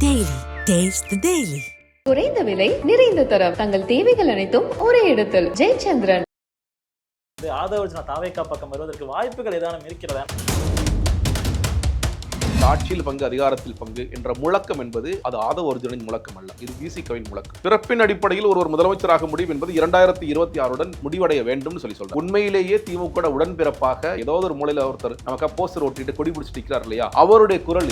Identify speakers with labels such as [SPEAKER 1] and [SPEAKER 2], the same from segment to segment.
[SPEAKER 1] Taste the Daily.
[SPEAKER 2] குறைந்த விலை நிறைந்த தரம். தங்கள் தேவைகள் அனைத்தும் ஒரே இடத்தில். ஜெயச்சந்திரன்.
[SPEAKER 3] ஆதவர்ஜுனா தாவேக்கா பக்கம் வருவதற்கு வாய்ப்புகள் ஏதானும் இருக்கிறதா?
[SPEAKER 4] ஆட்சியில் பங்கு அதிகாரத்தில் பங்கு என்ற முழக்கம் என்பது அது ஆதவ அர்ஜுனின் முழக்கம் அல்ல. இது விசிகவின் முழக்கம். பிறப்பின் அடிப்படையில் ஒருவர் முதலமைச்சராக முடியும் என்பது இரண்டாயிரத்தி இருபத்தி ஆறுடன் முடிவடைய வேண்டும் சொல்லி சொல்றாரு. உண்மையிலேயே திமுக உடன்பிறப்பாக ஏதோ ஒரு மூலையில ஒருத்தர் நமக்கு போஸ்டர் ஒட்டிட்டு கொடி பிடிச்சிட்டு இல்லையா? அவருடைய குரல்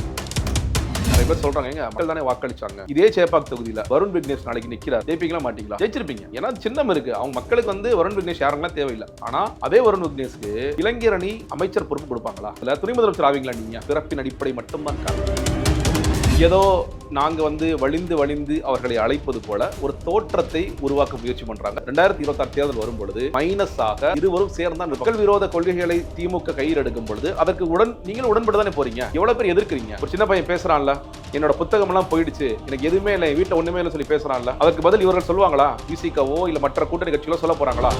[SPEAKER 4] நிறைய பேர் சொல்றாங்க எங்க மக்கள் தானே வாக்களிச்சாங்க. இதே சேப்பாக் தொகுதியில வருண் விக்னேஷ் நாளைக்கு நிக்கிறார். ஜெயிப்பீங்களா மாட்டீங்களா? ஜெயிச்சிருப்பீங்க. ஏன்னா சின்னம் இருக்கு. அவங்க மக்களுக்கு வந்து வருண் விக்னேஷ் யாரெல்லாம் தேவையில்லை. ஆனா அதே வருண் விக்னேஷ்க்கு இளைஞர் அணி அமைச்சர் பொறுப்பு கொடுப்பாங்களா? இல்ல துணை முதலமைச்சர் ஆவீங்களா நீங்க? பிறப்பின் அடிப்படை மட்டும்தான் காரணம். ஏதோ நாங்கள் வந்து வழிந்து வழிந்து அவர்களை அழைப்பது போல ஒரு தோற்றத்தை உருவாக்க முயற்சி பண்றாங்க. ரெண்டாயிரத்தி இருபத்தாறு தேர்தல் வரும் பொழுது மைனஸாக இருவரும் சேர்ந்தான் மக்கள் விரோத கொள்கைகளை திமுக கையில் எடுக்கும் பொழுது அதற்கு உடன் நீங்களும் உடன்பட்டு தானே போறீங்க? எவ்வளவு பேர் எதிர்க்கிறீங்க? ஒரு சின்ன பையன் பேசுறான்ல என்னோட புத்தகம் எல்லாம் போயிடுச்சு எனக்கு எதுவுமே இல்லை வீட்டில் ஒண்ணுமே இல்லை சொல்லி பேசுறான்ல அதற்கு பதில் இவர்கள் சொல்லுவாங்களா? விசிகவோ இல்ல மற்ற கூட்டணி கட்சிகளோ சொல்ல போறாங்களா?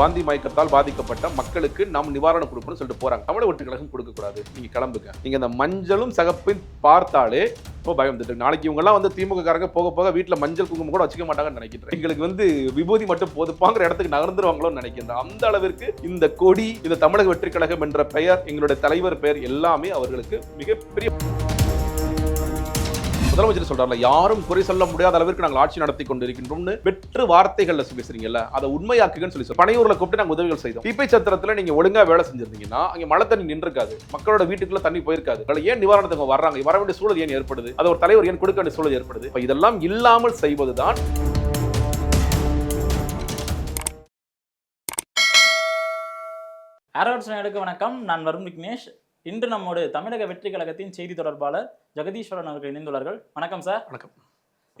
[SPEAKER 4] வாந்தி மயக்கத்தால் பாதிக்கப்பட்ட மக்களுக்கு நாம் நிவாரணம் கொடுக்கணும்னு சொல்லிட்டு போறாங்க. தமிழக வெற்றி கழகம் கொடுக்க கூடாது நீங்க கிளம்புங்க. நீங்க இந்த மஞ்சளும் சகப்பின் பார்த்தாலே இப்போ பயம் வந்துட்டு நாளைக்கு இவங்க எல்லாம் வந்து திமுக காரங்க போக போக வீட்டுல மஞ்சள் குங்குமம் கூட வச்சுக்க மாட்டாங்கன்னு நினைக்கிறேன். எங்களுக்கு வந்து விபூதி மட்டும் போதுப்பாங்கிற இடத்துக்கு நகர்ந்துருவாங்களோன்னு நினைக்கிறேன். அந்த அளவிற்கு இந்த கொடி இந்த தமிழக வெற்றி கழகம் என்ற பெயர் எங்களுடைய தலைவர் பெயர் எல்லாமே அவர்களுக்கு மிகப்பெரிய முதலமைச்சர் சொல்றாருல யாரும் குறை சொல்ல முடியாத அளவிற்கு நாங்கள் ஆட்சி நடத்தி கொண்டிருக்கின்றோம்னு வெற்று வார்த்தைகள்ல பேசுறீங்கல்ல அதை உண்மையாக்குங்கன்னு சொல்லி பனையூர்ல கூப்பிட்டு நாங்கள் உதவிகள் செய்தோம். தீப்பை சத்திரத்துல நீங்க ஒழுங்கா வேலை செஞ்சிருந்தீங்கன்னா அங்க மழை தண்ணி நின்றுக்காது மக்களோட வீட்டுக்குள்ள தண்ணி போயிருக்காது. அதனால ஏன் நிவாரணத்துக்கு வர்றாங்க? வர வேண்டிய சூழல் ஏன் ஏற்படுது? அது ஒரு தலைவர் ஏன் கொடுக்க வேண்டிய சூழல் ஏற்படுது? இதெல்லாம் இல்லாமல் செய்வதுதான்
[SPEAKER 3] ஆரோட்ஸ் எடுக்க வணக்கம். நான் வரும் விக்னேஷ். இன்று நம்மோடு தமிழக வெற்றி கழகத்தின் செய்தி தொடர்பாளர் ஜெகதீஸ்வரன் அவர்கள் இணைந்துள்ளார்கள். வணக்கம் சார்.
[SPEAKER 4] வணக்கம்.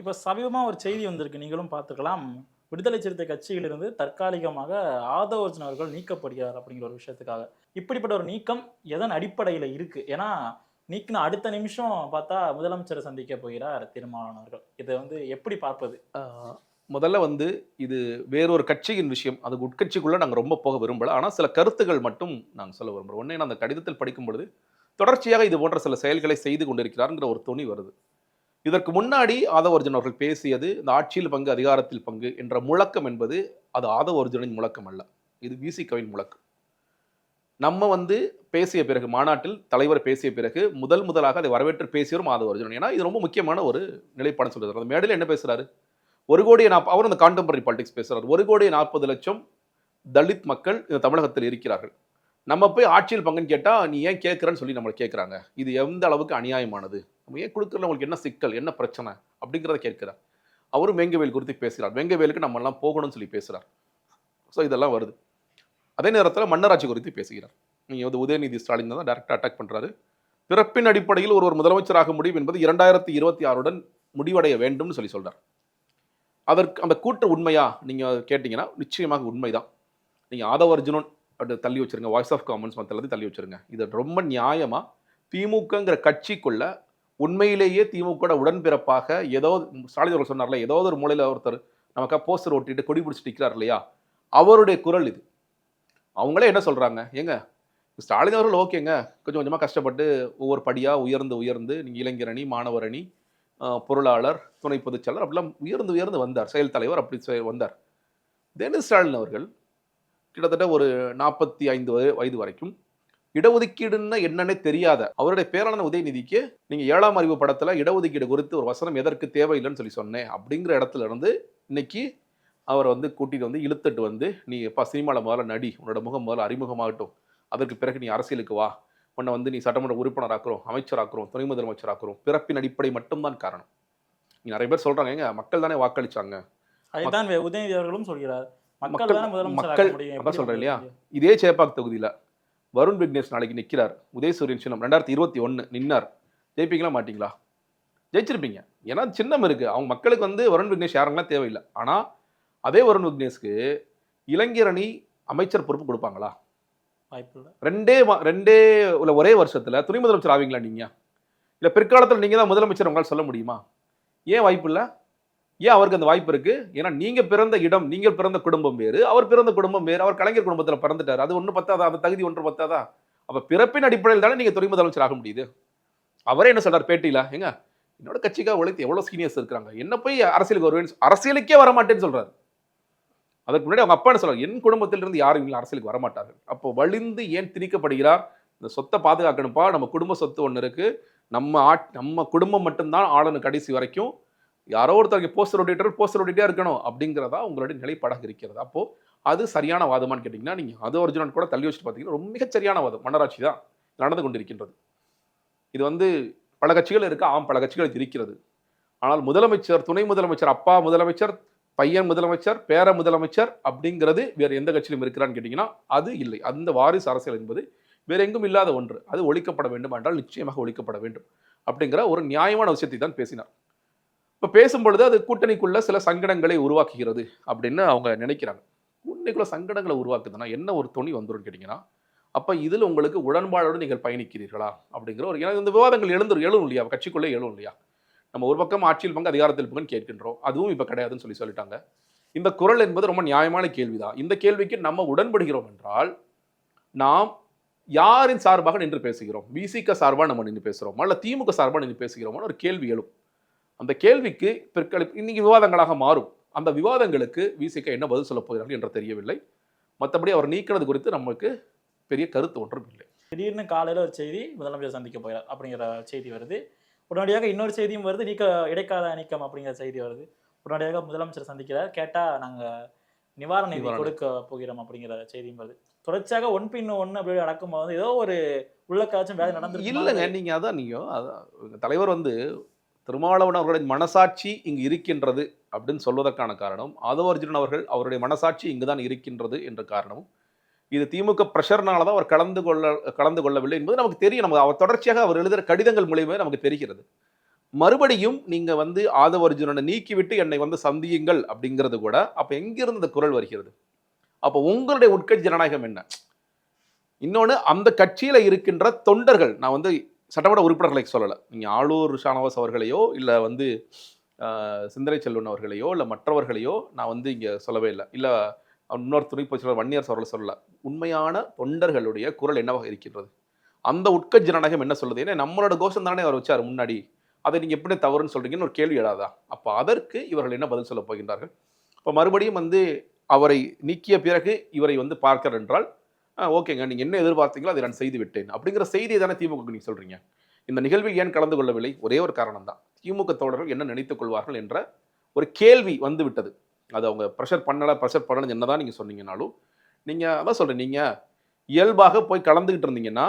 [SPEAKER 3] இப்போ சமீபமாக ஒரு செய்தி வந்திருக்கு. நீங்களும் பார்த்துக்கலாம். விடுதலை சிறுத்தை கட்சியிலிருந்து தற்காலிகமாக ஆதவர்ஜன் அவர்கள் நீக்கப்படுகிறார் அப்படிங்கிற ஒரு விஷயத்துக்காக. இப்படிப்பட்ட ஒரு நீக்கம் எதன் அடிப்படையில் இருக்கு? ஏன்னா நீக்கின அடுத்த நிமிஷம் பார்த்தா முதலமைச்சரை சந்திக்க போகிறார் திருமாவளவன் அவர்கள். இதை வந்து எப்படி பார்ப்பது?
[SPEAKER 4] முதல்ல வந்து இது வேறொரு கட்சியின் விஷயம். அது உட்கட்சிக்குள்ளே நாங்கள் ரொம்ப போக விரும்பலை. ஆனால் சில கருத்துகள் மட்டும் நாங்கள் சொல்ல விரும்புகிறோம் ஒன்று அந்த கடிதத்தில் படிக்கும் பொழுது தொடர்ச்சியாக இது போன்ற சில செயல்களை செய்து கொண்டிருக்கிறாருங்கிற ஒரு துணி வருது. இதற்கு முன்னாடி ஆதவர்ஜன் அவர்கள் பேசியது இந்த ஆட்சியில் பங்கு அதிகாரத்தில் பங்கு என்ற முழக்கம் என்பது அது ஆதவர்ஜனின் முழக்கம் அல்ல. இது விசிகவின் முழக்கம். நம்ம வந்து பேசிய பிறகு மாநாட்டில் தலைவர் பேசிய பிறகு முதல் முதலாக அதை வரவேற்று பேசியவரும் ஆதவர்ஜன். ஏன்னா இது ரொம்ப முக்கியமான ஒரு நிலைப்பாடு சொல்கிறார் அந்த மேடையில் என்ன பேசுகிறாரு ஒரு கோடியே நாற்பது அவர் அந்த கான்டெம்பரரி பாலிடிக்ஸ் பேசுகிறார் ஒரு கோடியே நாற்பது லட்சம் தலித் மக்கள் இந்த தமிழகத்தில் இருக்கிறார்கள். நம்ம போய் ஆட்சியில் பங்குன்னு கேட்டால் நீ ஏன் கேட்குறன்னு சொல்லி நம்மளை கேட்குறாங்க. இது எந்த அளவுக்கு அநியாயமானது? நம்ம ஏன் கொடுக்குறது உங்களுக்கு என்ன சிக்கல் என்ன பிரச்சனை? அப்படிங்கிறத கேட்கிறார். அவரும் வெங்கவேல் குறித்து பேசுகிறார் வெங்கவேலுக்கு நம்மெல்லாம் போகணும்னு சொல்லி பேசுகிறார் ஸோ இதெல்லாம் வருது. அதே நேரத்தில் மன்னராட்சி குறித்து பேசுகிறார். நீங்கள் வந்து உதயநிதி ஸ்டாலின் தான் டேரெக்டாக அட்டாக் பண்ணுறாரு பிறப்பின் அடிப்படையில் ஒருவர் முதலமைச்சராக முடியும் என்பது இரண்டாயிரத்தி இருபத்தி ஆறுடன் முடிவடைய வேண்டும்னு சொல்லி சொல்கிறார் அதற்கு அந்த கூற்று உண்மையா நீங்கள் கேட்டிங்கன்னா நிச்சயமாக உண்மைதான். நீங்கள் ஆதவ அர்ஜுனன் அப்படி தள்ளி வச்சிருங்க. வாய்ஸ் ஆஃப் காமன்ஸ் மத்தியில் தள்ளி வச்சிருங்க. இது ரொம்ப நியாயமாக திமுகங்கிற கட்சிக்குள்ள உண்மையிலேயே திமுக உடன்பிறப்பாக ஏதோ ஸ்டாலின் அவர்கள் சொன்னார்ல ஏதோ ஒரு மூலையில் ஒருத்தர் நமக்காக போஸ்டர் ஓட்டிட்டு கொடி பிடிச்சிட்டு நிற்கிறார் இல்லையா? அவருடைய குரல் இது. அவங்களே என்ன சொல்கிறாங்க ஏங்க ஸ்டாலின் அவர்கள் ஓகேங்க. கொஞ்சம் கொஞ்சமாக கஷ்டப்பட்டு ஒவ்வொரு படியாக உயர்ந்து உயர்ந்து நீங்கள் இளைஞர் அணி மாணவர் அணி பொருளாளர் துணை பொதுச்செயலர் அப்படிலாம் உயர்ந்து உயர்ந்து வந்தார். செயல் தலைவர் அப்படி வந்தார். உதயநிதி ஸ்டாலின் அவர்கள் கிட்டத்தட்ட ஒரு நாற்பத்தி ஐந்து வயது வரைக்கும் இடஒதுக்கீடுன்னா என்னன்னே தெரியாத அவருடைய பேரான உதயநிதிக்கு நீங்கள் ஏழாம் அறிவு படத்தில் இடஒதுக்கீடு குறித்து ஒரு வசனம் எதற்கு தேவையில்லைன்னு சொல்லி சொன்னேன் அப்படிங்கிற இடத்துல இருந்து இன்னைக்கு அவரை வந்து கூட்டிகிட்டு வந்து இழுத்துட்டு வந்து நீ எப்பா சினிமாவில் முதல்ல நடி உன்னோட முகம் முதல்ல அறிமுகமாகட்டும். அதற்கு பிறகு நீ அரசியலுக்கு வா. உன்னை வந்து நீ சட்டமன்ற உறுப்பினராக்குறோம் அமைச்சராக்குறோம் துணை முதலமைச்சராக்குறோம். பிறப்பின் அடிப்படை மட்டும்தான் காரணம். நீ நிறைய பேர் சொல்றாங்க ஏங்க மக்கள் தானே வாக்களிச்சாங்க.
[SPEAKER 3] அதுதான் உதயநிதி அவர்களும் சொல்கிறார். மக்கள்
[SPEAKER 4] மக்கள்-
[SPEAKER 3] முதலமைச்சர்
[SPEAKER 4] அதான் சொல்றேன் இல்லையா? இதே சேப்பாக் தொகுதியில வருண் விக்னேஷ் நாளைக்கு நிக்கிறார். உதயசூரியன் சின்னம் ரெண்டாயிரத்தி இருபத்தி ஒன்று நின்னார். ஜெயிப்பீங்களா மாட்டீங்களா? ஜெயிச்சிருப்பீங்க. ஏன்னா சின்னம் இருக்கு. அவங்க மக்களுக்கு வந்து வருண் விக்னேஷ் யாரெல்லாம் தேவையில்லை. ஆனா அதே வருண் விக்னேஷ்க்கு இளைஞர் அணி அமைச்சர் பொறுப்பு கொடுப்பாங்களா? ரெண்டே ரெண்டே உள்ள ஒரே வருஷத்தில் துணை முதலமைச்சர் ஆவீங்களா நீங்கள் இல்லை பிற்காலத்தில் நீங்கள் தான் முதலமைச்சர் உங்களால் சொல்ல முடியுமா? ஏன் வாய்ப்பு இல்லை? ஏன் அவருக்கு அந்த வாய்ப்பு இருக்குது ஏன்னா நீங்கள் பிறந்த இடம் நீங்கள் பிறந்த குடும்பம் வேறு அவர் பிறந்த குடும்பம் வேறு அவர் கலைஞர் குடும்பத்தில் பிறந்துட்டார். அது ஒன்று பத்தாதா? அந்த தகுதி ஒன்று பத்தாதா? அப்போ பிறப்பின் அடிப்படையில் தானே நீங்கள் துணை முதலமைச்சர் ஆக முடியுது. அவரே என்ன சொல்கிறார் பேட்டியில்? ஏங்க என்னோட கட்சிக்காக உழைத்து எவ்வளோ சீனியர்ஸ் இருக்கிறாங்க என்ன போய் அரசியலுக்கு வருவேன் அரசியலுக்கே வர மாட்டேன்னு சொல்கிறார் அதுக்கு முன்னாடி அவங்க அப்பா என்ன என் குடும்பத்திலிருந்து யாரும் இல்லை அரசியலுக்கு வரமாட்டார்கள். அப்போ வலிந்து ஏன் திணிக்கப்படுகிறார்? இந்த சொத்தை பாதுகாக்கணும்ப்பா நம்ம குடும்ப சொத்து ஒன்று இருக்குது நம்ம ஆட் நம்ம குடும்பம் மட்டும்தான் ஆளணும் கடைசி வரைக்கும். யாரோ ஒருத்தருக்கு போஸ்டர் ஓட்டிட்டு போஸ்டர் ஓட்டிகிட்டே இருக்கணும் அப்படிங்கிறதா உங்களுடைய நிலைப்பாடாக இருக்கிறது. அப்போது அது சரியான வாதமானு கேட்டிங்கன்னா நீங்கள் அது ஒரிஜினல் கூட தள்ளி வச்சுட்டு பார்த்தீங்கன்னா ரொம்ப மிகச் சரியான வாதம். மன்னராட்சி தான் நடந்து கொண்டிருக்கின்றது. இது வந்து பல கட்சிகள் இருக்குது ஆம் பல கட்சிகள் இருக்கிறது. ஆனால் முதலமைச்சர் துணை முதலமைச்சர் அப்பா முதலமைச்சர் பையன் முதலமைச்சர் பேர முதலமைச்சர் அப்படிங்கிறது வேறு எந்த கட்சியிலும் இருக்கிறான்னு கேட்டிங்கன்னா அது இல்லை. அந்த வாரிசு அரசியல் என்பது வேறு எங்கும் இல்லாத ஒன்று. அது ஒழிக்கப்பட வேண்டும் என்றால் நிச்சயமாக ஒழிக்கப்பட வேண்டும் அப்படிங்கிற ஒரு நியாயமான விஷயத்தை தான் பேசினார். இப்போ பேசும்பொழுது அது கூட்டணிக்குள்ள சில சங்கடங்களை உருவாக்குகிறது அப்படின்னு அவங்க நினைக்கிறாங்க. கூட்டணிக்குள்ள சங்கடங்களை உருவாக்குதுன்னா என்ன ஒரு துணி வந்துடும் கேட்டிங்கன்னா அப்போ இதில் உங்களுக்கு உடன்பாடோடு நீங்கள் பயணிக்கிறீர்களா அப்படிங்கிற ஒரு ஏன்னா இந்த விவாதங்கள் எழுந்துரும் எழும் இல்லையா? கட்சிக்குள்ளே எழும் இல்லையா? நம்ம ஒரு பக்கம் ஆட்சியில் பங்கு அதிகாரத்தில் பங்குன்னு கேட்கின்றோம். அதுவும் இப்போ கிடையாதுன்னு சொல்லி சொல்லிட்டாங்க. இந்த குரல் என்பது ரொம்ப நியாயமான கேள்விதான். இந்த கேள்விக்கு நம்ம உடன்படுகிறோம் என்றால் நாம் யாரின் சார்பாக நின்று பேசுகிறோம்? விசிக சார்பாக நம்ம நின்று பேசுகிறோம்? அல்ல திமுக சார்பாக நின்று பேசுகிறோம்னு ஒரு கேள்வி எழும். அந்த கேள்விக்கு பிற்கால இன்னைக்கு விவாதங்களாக மாறும். அந்த விவாதங்களுக்கு விசிக என்ன பதில் சொல்ல போகிறார்கள் என்று தெரியவில்லை. மற்றபடி அவர் நீக்கினது குறித்து நமக்கு பெரிய கருத்து ஒன்றும் இல்லை.
[SPEAKER 3] திடீர்னு காலையில் ஒரு செய்தி முதலமைச்சர் சந்திக்க போகிறார் அப்படிங்கிற செய்தி வருது. உடனடியாக இன்னொரு செய்தியும் வருது நீக்க இடைக்கால நீக்கம் அப்படிங்கிற செய்தி வருது. உடனடியாக முதலமைச்சர் சந்திக்கிறார். கேட்டா நாங்க நிவாரண நிதி. கொடுக்க போகிறோம் அப்படிங்கிற செய்தியும் வருது. தொடர்ச்சியாக ஒன் பின் ஒன்று அப்படி நடக்கும்போது ஏதோ ஒரு உள்ளக்காச்சும் வேலை நடந்து
[SPEAKER 4] இல்லைங்க நீங்க அதான் நீங்க அதான் தலைவர் வந்து திருமாவளவன் அவர்களுடைய மனசாட்சி இங்கு இருக்கின்றது அப்படின்னு சொல்வதற்கான காரணம் ஆதவர்ஜுனன் அவர்கள் அவருடைய மனசாட்சி இங்குதான் இருக்கின்றது என்ற காரணமும் இது திமுக பிரஷர்னால தான் அவர் கலந்து கொள்ள கலந்து கொள்ளவில்லை என்பது நமக்கு தெரியும். நமக்கு அவர் தொடர்ச்சியாக அவர் எழுதுகிற கடிதங்கள் மூலியமே நமக்கு தெரிகிறது. மறுபடியும் நீங்கள் வந்து ஆதவர்ஜுனனை நீக்கிவிட்டு என்னை வந்து சந்தியுங்கள் அப்படிங்கிறது கூட அப்போ எங்கிருந்து இந்த குரல் வருகிறது? அப்போ உங்களுடைய உட்கட்சி ஜனநாயகம் என்ன? இன்னொன்று அந்த கட்சியில் இருக்கின்ற தொண்டர்கள் நான் வந்து சட்டமன்ற உறுப்பினர்களை சொல்லலை. நீங்கள் ஆளூர் ஷானவாஸ் அவர்களையோ இல்லை வந்து சிந்தனை செல்வன் அவர்களையோ இல்லை மற்றவர்களையோ நான் வந்து இங்கே சொல்லவே இல்லை. இல்லை இன்னொரு துணை பொதுச்செயலாளர் வன்னியர் அவர்களை சொல்ல உண்மையான தொண்டர்களுடைய குரல் என்னவாக இருக்கின்றது? அந்த உட்க ஜனநாயகம் என்ன சொல்லுது? ஏன்னா நம்மளோட கோஷம் தானே அவர் வச்சார் முன்னாடி. அதை நீங்கள் எப்படி தவறுன்னு சொல்கிறீங்கன்னு ஒரு கேள்வி எழாதா? அப்போ அதற்கு இவர்கள் என்ன பதில் சொல்ல போகின்றார்கள்? இப்போ மறுபடியும் வந்து அவரை நீக்கிய பிறகு இவரை வந்து பார்க்கிறார் என்றால் ஓகேங்க நீங்கள் என்ன எதிர்பார்த்தீங்களோ அதை நான் செய்து விட்டேன். அப்படிங்கிற செய்தியை தானே திமுக நீங்கள் சொல்கிறீங்க இந்த நிகழ்வில் ஏன் கலந்து கொள்ளவில்லை? ஒரே ஒரு காரணம் தான் திமுக தோழர்கள் என்ன நினைத்துக் கொள்வார்கள் என்ற ஒரு கேள்வி வந்துவிட்டது அது அவங்க ப்ரெஷர் பண்ணலை ப்ரெஷர் பண்ணலன்னு என்னதான் நீங்கள் சொன்னீங்கனாலும் நீங்கள் அதான் சொல்கிறேன் நீங்கள் இயல்பாக போய் கலந்துக்கிட்டு இருந்தீங்கன்னா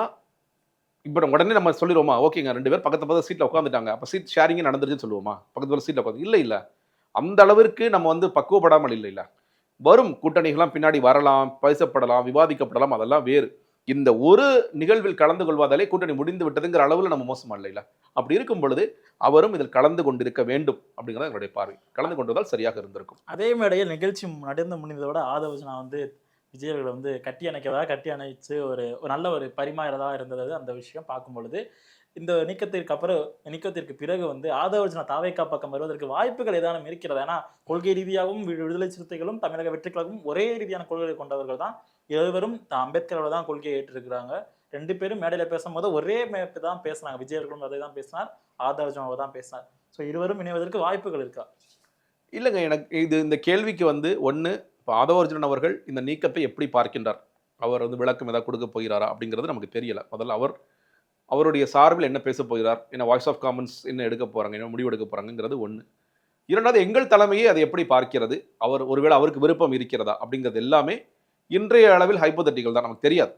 [SPEAKER 4] இப்போ உடனே நம்ம சொல்லிடுவோமா ஓகேங்க ரெண்டு பேர் பக்கத்து பக்கத்து சீட்டில் உட்காந்துட்டாங்க அப்போ சீட் ஷேரிங்கே நடந்துருச்சுன்னு சொல்லுவோமா? பக்கத்து பக்கத்து சீட்டில் உட்காந்து இல்லை இல்லை அந்த அளவிற்கு நம்ம வந்து பக்குவப்படாமல் இல்லை இல்லை வரும் கூட்டணிகள்லாம் பின்னாடி வரலாம் பேசப்படலாம் விவாதிக்கப்படலாம் அதெல்லாம் வேறு. இந்த ஒரு நிகழ்வில் கலந்து கொள்வதாலே கூட்டணி முடிந்து விட்டதுங்கிற அளவில் நம்ம மோசமா இல்லைல்ல அப்படி இருக்கும் பொழுது அவரும் இதில் கலந்து கொண்டிருக்க வேண்டும் அப்படிங்கிறது எங்களுடைய பார்வை. கலந்து கொண்டதால் சரியாக இருந்திருக்கும்.
[SPEAKER 3] அதே மேடையில் நிகழ்ச்சி நடந்து முடிந்ததோட ஆதவஜனா வந்து விஜய் அவர்களை வந்து கட்டி அணைக்கிறதா கட்டி அணைச்சு ஒரு நல்ல ஒரு பரிமாறதா இருந்தது அந்த விஷயம் பார்க்கும் பொழுது இந்த நீக்கத்திற்கு அப்புறம் நீக்கத்திற்கு பிறகு வந்து ஆதவர்ஜனா தாவேக்கா பக்கம் வருவதற்கு வாய்ப்புகள் ஏதானும் இருக்கிறது? ஏன்னா கொள்கை ரீதியாகவும் விடுதலை சிறுத்தைகளும் தமிழக வெற்றி கழகமும் ஒரே ரீதியான கொள்கைகளை கொண்டவர்கள் தான். இருவரும் அம்பேத்கரோட தான் கொள்கையை ஏற்றிருக்கிறாங்க. ரெண்டு பேரும் மேடையில் பேசும்போது ஒரே மேப்பு தான் பேசினாங்க. விஜய் அவர்களும் அதை தான் பேசினார். ஆதவர்ஜனாவை தான் பேசினார். ஸோ இருவரும் இணைவதற்கு வாய்ப்புகள் இருக்கா?
[SPEAKER 4] இல்லைங்க எனக்கு இது இந்த கேள்விக்கு வந்து ஒன்று இப்போ ஆதவர்ஜுனன் அவர்கள் இந்த நீக்கத்தை எப்படி பார்க்கின்றார்? அவர் வந்து விளக்கம் ஏதாவது கொடுக்க போகிறாரா அப்படிங்கிறது நமக்கு தெரியல. முதல்ல அவர் அவருடைய சார்பில் என்ன பேச போகிறார்? என்ன வாய்ஸ் ஆஃப் காமன்ஸ் என்ன எடுக்க போகிறாங்க என்ன முடிவு எடுக்க போகிறாங்கிறது ஒன்று இரண்டாவது எங்கள் தலைமையை அதை எப்படி பார்க்கிறது? அவர் ஒருவேளை அவருக்கு விருப்பம் இருக்கிறதா அப்படிங்கிறது எல்லாமே இன்றைய அளவில் ஹைப்போதட்டிகள் தான் நமக்கு தெரியாது.